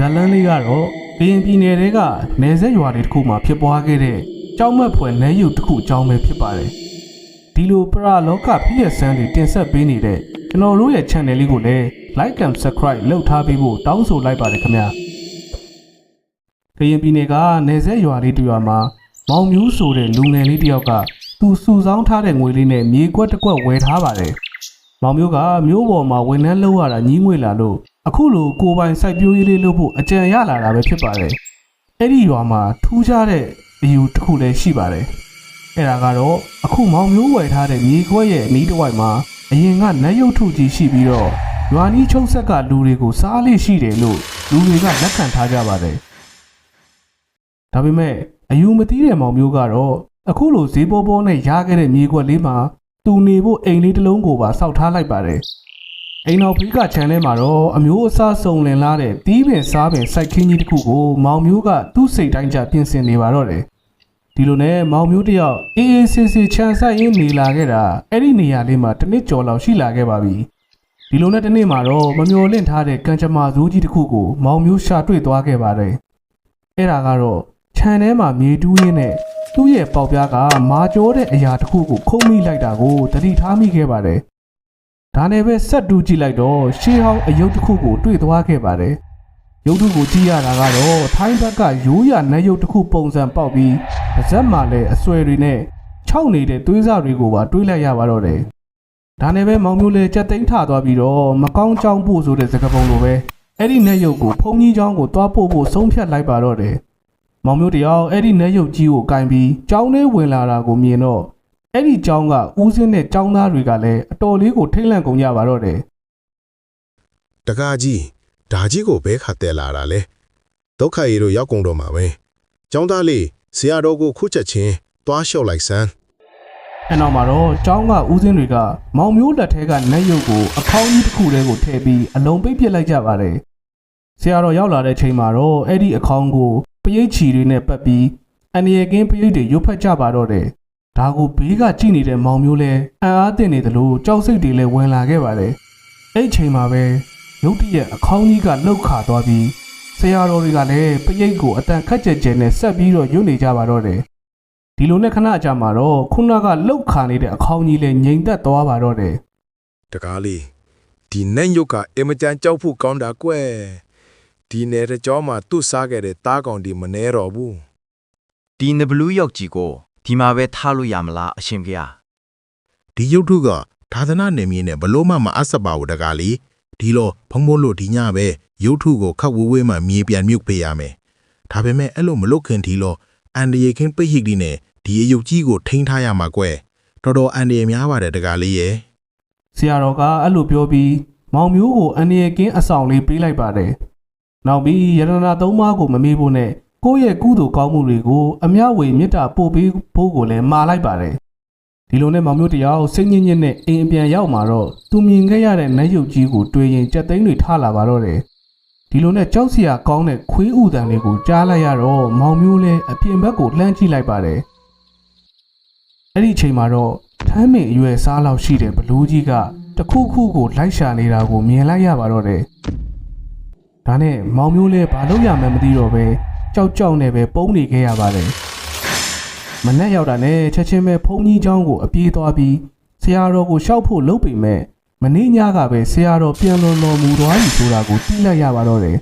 ဇလန်းလေးကတော့ကရင်ပြည်နယ်တဲကနယ်စပ်ရွာတွေတစ်ခုမှာဖြစ်ပွားခဲ့တဲ့ကြောက်မက်ဖွယ်နယ်ရုပ်တစ်ခုအကြောင်းပဲဖြစ်ပါတယ်ဒီလိုပရာလောကဖြစ်ရဆန်းတွေတင်ဆက်ပေးနေတဲ့ကျွန်တော်တို့ရဲ့ channel လေးကိုလည်း like and subscribe လုပ်ထားပေးဖို့တောင်းဆိုလိုက်ပါတယ်ခင်ဗျာကရင်ပြည်နယ်ကနယ်စပ်ရွာလေးတစ်ရွာမှာမောင်မျိုးဆိုတဲ့လူငယ်လေးတစ်ယောက်ကသူစုဆောင်းထားတဲ့ငွေလေးနဲ့မြေကွက်တစ်ကွက်ဝယ်ထားပါတယ်မောင်မျိုးကမျိုးပေါ်မှာဝန်ထမ်းလုပ်ရတာညီးငွေလာလို့ အခုလိုကိုယ်ပိုင်စိုက်ပျိုးရေးလေးလုပ်ဖို့အကြံရလာတာပဲဖြစ်ပါတယ်။အဲ့ဒီရွာမှာထူးခြားတဲ့အယူတစ်ခုလည်းရှိပါတယ်။အဲ့ဒါကတော့အခုမောင်မျိုးဝယ်ထားတဲ့မြေခွက်ရဲ့အနီးတစ်ဝိုက်မှာအရင်ကနတ်ရုပ်ထုကြီးရှိပြီးတော့ရွာနီးချုံဆက်ကလူတွေကိုစားလေးရှိတယ်လို့လူတွေကလက်ခံထားကြပါတယ်။ဒါပေမဲ့အယူမသိတဲ့မောင်မျိုးကတော့အခုလိုဈေးပေါ်ပေါ်နဲ့ရခဲ့တဲ့မြေခွက်လေးမှာသူနေဖို့အိမ်လေးတစ်လုံးကိုပါစောက်ထားလိုက်ပါတယ်။ အိမ်တော်ဖိကချန်ထဲမှာတော့အမျိုးအစားစုံလင်လာတဲ့တီးပင်စားပင်စိုက်ခင်းကြီးတစ်ခုကိုမောင်မျိုးကသူ့စိတ်တိုင်းကျပြင်ဆင်နေပါတော့တယ်။ဒီလိုနဲ့မောင်မျိုးတယောက်အေးအေးဆေးဆေးခြံဆိုင်ရင်းနေလာခဲ့တာအဲ့ဒီနေရာလေးမှာတစ်နှစ်ကျော်လောက်ရှိလာခဲ့ပါပြီ။ဒီလိုနဲ့တစ်နေ့မှာတော့မမျော်လင့်ထားတဲ့ကံကြမ္မာဇိုးကြီးတစ်ခုကိုမောင်မျိုးရှာတွေ့သွားခဲ့ပါတယ်။အဲ့ဒါကတော့ခြံထဲမှာမြေတူးရင်းနဲ့သူ့ရဲ့ပေါက်ပြားကမာကျောတဲ့အရာတစ်ခုကိုခုံမိလိုက်တာကိုသတိထားမိခဲ့ပါတယ်။ ဒါနဲ့ပဲဆက်တူးကြည့်လိုက်တော့ရှေးဟောင်းအယုတ်တစ်ခုကိုတွေ့သွားခဲ့ပါတယ်။ရုပ်ထုကိုကြည့်ရတာကတော့ထိုင်းဘက်ကရိုးရနတ်ရုပ်တစ်ခုပုံစံပေါက်ပြီးပါဇက်မှာလည်းအဆွဲတွေနဲ့ခြောက်နေတဲ့သွေးစားတွေကိုပါတွေးလိုက်ရပါတော့တယ်။ဒါနဲ့ပဲမောင်မျိုးလည်းကြက်သိမ်းထသွားပြီးတော့မကောင်းကြောင်းပို့ဆိုတဲ့စကားပုံလိုပဲအဲ့ဒီနတ်ရုပ်ကိုဖုံကြီးချောင်းကိုတွားပို့ဖို့ဆုံးဖြတ်လိုက်ပါတော့တယ်။မောင်မျိုးတယောက်အဲ့ဒီနတ်ရုပ်ကြီးကိုကင်ပြီးကြောင်းထဲဝင်လာတာကိုမြင်တော့ အဲ့ဒီကြောင်းကဦးစင်းတဲ့ကြောင်းသားတွေကလည်းအတော်လေးကိုထိတ်လန့်ကုန်ကြပါတော့တယ်တကားကြီးဒါကြီးကိုဘဲခါတဲလာတာလဲဒုက္ခရီတို့ရောက်ကုန်တော့မှာပဲကျောင်းသားလေးဆရာတော်ကိုခုချက်ချင်းသွားလျှော့လိုက်စမ်းအဲ့နောက်မှာတော့ကြောင်းကဦးစင်းတွေကမောင်မျိုးလက်ထဲကနတ်ရုပ်ကိုအခေါင်းကြီးတစ်ခုတည်းကိုထည့်ပြီးအလုံးပိတ်ပစ်လိုက်ကြပါတယ်ဆရာတော်ရောက်လာတဲ့ချိန်မှာတော့အဲ့ဒီအခေါင်းကိုပရိတ်ချီတွေနဲ့ပတ်ပြီးအန်ရကင်းပရိတ်တွေရွတ်ဖက်ကြပါတော့တယ် ဒါကိုဘေးကကြည့်နေတဲ့မောင်မျိုးလဲအံ့အားသင့်နေတယ်လို့ကြောက်စိတ်တွေလည်းဝင်လာခဲ့ပါတယ်အဲ့ဒီချိန်မှာပဲရုတ်တရက်အခေါင်းကြီးကလှုပ်ခါသွားပြီးဆရာတော်တွေကလည်းပရိတ်ကိုအတန်ခက်ကြဲကြဲနဲ့ဆက်ပြီးတော့ရွတ်နေကြပါတော့တယ်ဒီလိုနဲ့ခဏကြာမှာတော့ခုနကလှုပ်ခါနေတဲ့အခေါင်းကြီးလည်းငြိမ်သက်သွားပါတော့တယ်တကားလေးဒီနဲ့ရုပ်ကအင်မတန်ကြောက်ဖို့ကောင်းတာကွယ်ဒီနယ်တဲ့ကြောမှာသူ့စားခဲ့တဲ့တားကောင်ဒီမနေတော့ဘူးဒီနဘလူးယောက်ကြီးကို ဒီမှာပဲထားလို့ရမလားအရှင်ဖေဟာဒီရုပ်ထုကသာသနာနေမင်းနဲ့ဘလို့မှမအပ်စပ်ပါဘူးတကားလေးဒီလိုဖုံဖုံလို့ဒီညပဲရုပ်ထုကိုခတ်ဝေးဝေးမှမြေပြန်မြုပ်ပေးရမယ်ဒါပေမဲ့အဲ့လိုမလုပ်ခင်ဒီလိုအန်ဒီယေခင်းပိတ်ဟိကဒီနဲ့ဒီအယုတ်ကြီးကိုထိန်းထားရမှာကွယ်တော်တော်အန်ဒီယေများပါတယ်တကားလေးရဲ့ဆရာတော်ကအဲ့လိုပြောပြီးမောင်မျိုးကိုအန်ရကင်းအဆောင်လေးပေးလိုက်ပါတယ်နောက်ပြီးယရနာသုံးပါးကိုမမေ့ဖို့နဲ့ ကိုယ့်ရဲ့ကုသိုလ်ကောင်းမှုတွေကိုအမျှဝေမေတ္တာပို့ပေးဖို့ကိုလည်းမှာလိုက်ပါတယ်ဒီလိုနဲ့မောင်မျိုးတယောက်စိတ်ညစ်ညစ်နဲ့အိမ်အပြန်ရောက်มาတော့သူမြင်ခဲ့ရတဲ့နတ်ရုပ်ကြီးကိုတွေ့ရင်ကြက်သိန်းတွေထလာပါတော့တယ်ဒီလိုနဲ့ကြောက်စရာကောင်းတဲ့ခွေးဥတန်လေးကိုကြားလိုက်ရတော့မောင်မျိုးလည်းအပြင်ဘက်ကိုလှမ်းကြည့်လိုက်ပါတယ်အဲ့ဒီအချိန်မှာတော့ထမ်းမင်အရွယ်စားလောက်ရှိတဲ့ဘလူးကြီးကတခုခုကိုလိုက်ရှာနေတာကိုမြင်လိုက်ရပါတော့တယ်ဒါနဲ့မောင်မျိုးလည်းဘာလို့ရမှန်းမသိတော့ပဲ ကြောက်ကြောက်နဲ့ပဲပုံနေခဲ့ရပါတယ်မနဲ့ရောက်တာနဲ့ချက်ချင်းပဲဖုန်ကြီးเจ้าကိုအပြေးသွားပြီးဆရာတော်ကိုရှောက်ဖို့လုပ်ပေမဲ့မနေ့ညကပဲဆရာတော်ပြန်လွန်တော်မူသွားပြီဆိုတာကိုသိလိုက်ရပါတော့တယ်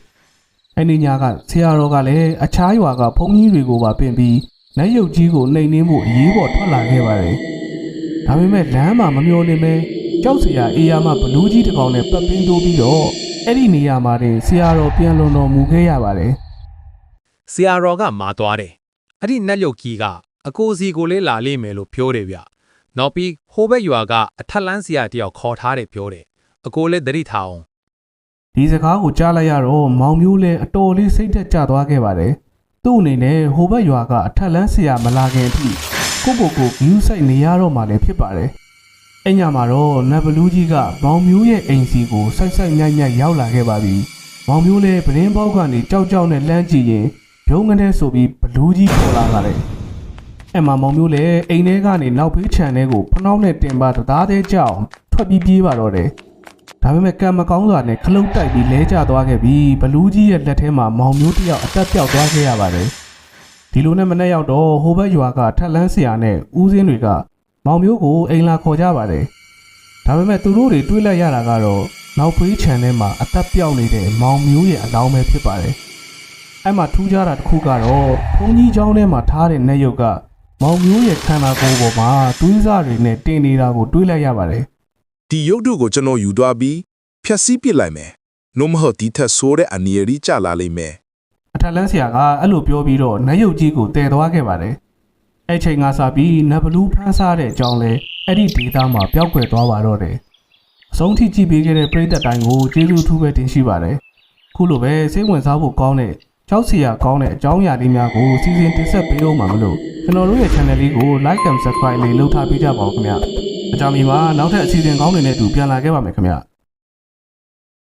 အဲ့ဒီညကဆရာတော်ကလည်းအခြားရွာကဘုန်းကြီးတွေကိုပါပင်ပြီးလက်ရုပ်ကြီးကိုနှိမ်နှင်းဖို့အရေးပေါ်ထွက်လာခဲ့ပါတယ်ဒါပေမဲ့လမ်းမှာမမျောလင်းပဲကြောက်စရာအေးရမဘလူးကြီးတစ်ကောင်နဲ့ပတ်ပင်းတိုးပြီးတော့အဲ့ဒီနေရာမှာတင်ဆရာတော်ပြန်လွန်တော်မူခဲ့ရပါတယ် ဆရာတော်ကမာသွားတယ်အဲ့ဒီနတ်ရုပ်ကြီးကအကိုစီကိုလေးလာလိမ့်မယ်လို့ပြောတယ်ဗျနောက်ပြီးဟိုဘက်ရွာကအထက်လန်းဆရာတယောက်ခေါ်ထားတယ်ပြောတယ်အကိုလည်းသတိထားအောင်ဒီစကားကိုကြားလိုက်ရတော့မောင်မျိုးလည်းအတော်လေးစိတ်သက်ကြသွားခဲ့ပါတယ်သူ့အနေနဲ့ဟိုဘက်ရွာကအထက်လန်းဆရာမလာခင်အထိကိုကိုကိုဂယူးဆိုင်နေရတော့မှလည်းဖြစ်ပါတယ်အညမှာတော့နတ်ဘလူးကြီးကမောင်မျိုးရဲ့အိမ်စီကိုဆိုက်ဆိုက်ညံ့ညံ့ရောက်လာခဲ့ပါပြီမောင်မျိုးလည်းပရင်းပေါက်ကနေကြောက်ကြောက်နဲ့လှမ်းကြည့်ရင် ဘုံငနဲ့ဆိုပြီးဘလူးကြီးပေါ်လာကြတယ်အဲ့မှာမောင်မျိုးလည်းအိမ်ထဲကနေနောက်ဖေးခြံထဲကိုဖနှောင်းနဲ့တင်ပါတသားသေးကြောက်ထွက်ပြီးပြေးပါတော့တယ်ဒါဒါပေမဲ့ကံမကောင်းစွာနဲ့ခလုတ်တိုက်ပြီးလဲကျသွားခဲ့ပြီးဘလူးကြီးရဲ့လက်ထဲမှာမောင်မျိုးတစ်ယောက်အသက်ပြောက်သွားခဲ့ရပါတယ်ဒီလိုနဲ့မနေ့ရောက်တော့ဟိုဘက်ရွာကထက်လန်းဆရာနဲ့ဦးစင်းတွေကမောင်မျိုးကိုအိမ်လာခေါ်ကြပါတယ်ဒါပေမဲ့သူတို့တွေတွေးလိုက်ရတာကတော့နောက်ဖေးခြံထဲမှာအသက်ပြောက်နေတဲ့မောင်မျိုးရဲ့အလောင်းပဲဖြစ်ပါတယ် အဲ့မှာထူးခြားတာတစ်ခုကတော့ဘုန်းကြီးကျောင်းထဲမှာထားတဲ့နက်ရုပ်ကမောင်မျိုးရဲ့ခန္ဓာကိုယ်ပေါ်မှာတွေးစားတွေနဲ့တင်နေတာကိုတွေးလိုက်ရပါတယ်ဒီရုပ်တုကိုကျွန်တော်ယူသွားပြီးဖျက်ဆီးပစ်လိုက်မယ်။နို့မဟုတ်ဒီထက်ဆိုးတဲ့အနည်းရီကြလာလိမ့်မယ်။အထက်လန်းဆရာကအဲ့လိုပြောပြီးတော့နတ်ရုပ်ကြီးကိုတည်သွားခဲ့ပါတယ်။အဲ့ချိန်ကစပြီးနတ်ဘလူးဖမ်းစားတဲ့အကြောင်းလဲအဲ့ဒီဒေတာမှာပျောက်ကွယ်သွားပါတော့တယ်။အဆုံးထိကြည့်ပေးခဲ့တဲ့ပရိသတ်တိုင်းကိုကျေးဇူးထူးပဲတင်ရှိပါတယ်။ခုလိုပဲစိတ်ဝင်စားဖို့ကောင်းတဲ့ ကြောက်စရာကောင်းတဲ့အကြောင်းအရာလေးများကိုစီစဉ်တင်ဆက်ပေးအောင်မှာမလို့ကျွန်တော်တို့ရဲ့ channel လေးကို like and subscribe လေးလုပ်ထားပေးကြပါဦးခင်ဗျာ။အကြောင်းဒီမှာနောက်ထပ်အစီအစဉ်ကောင်းတွေနဲ့အတူပြန်လာခဲ့ပါမယ်ခင်ဗျာ။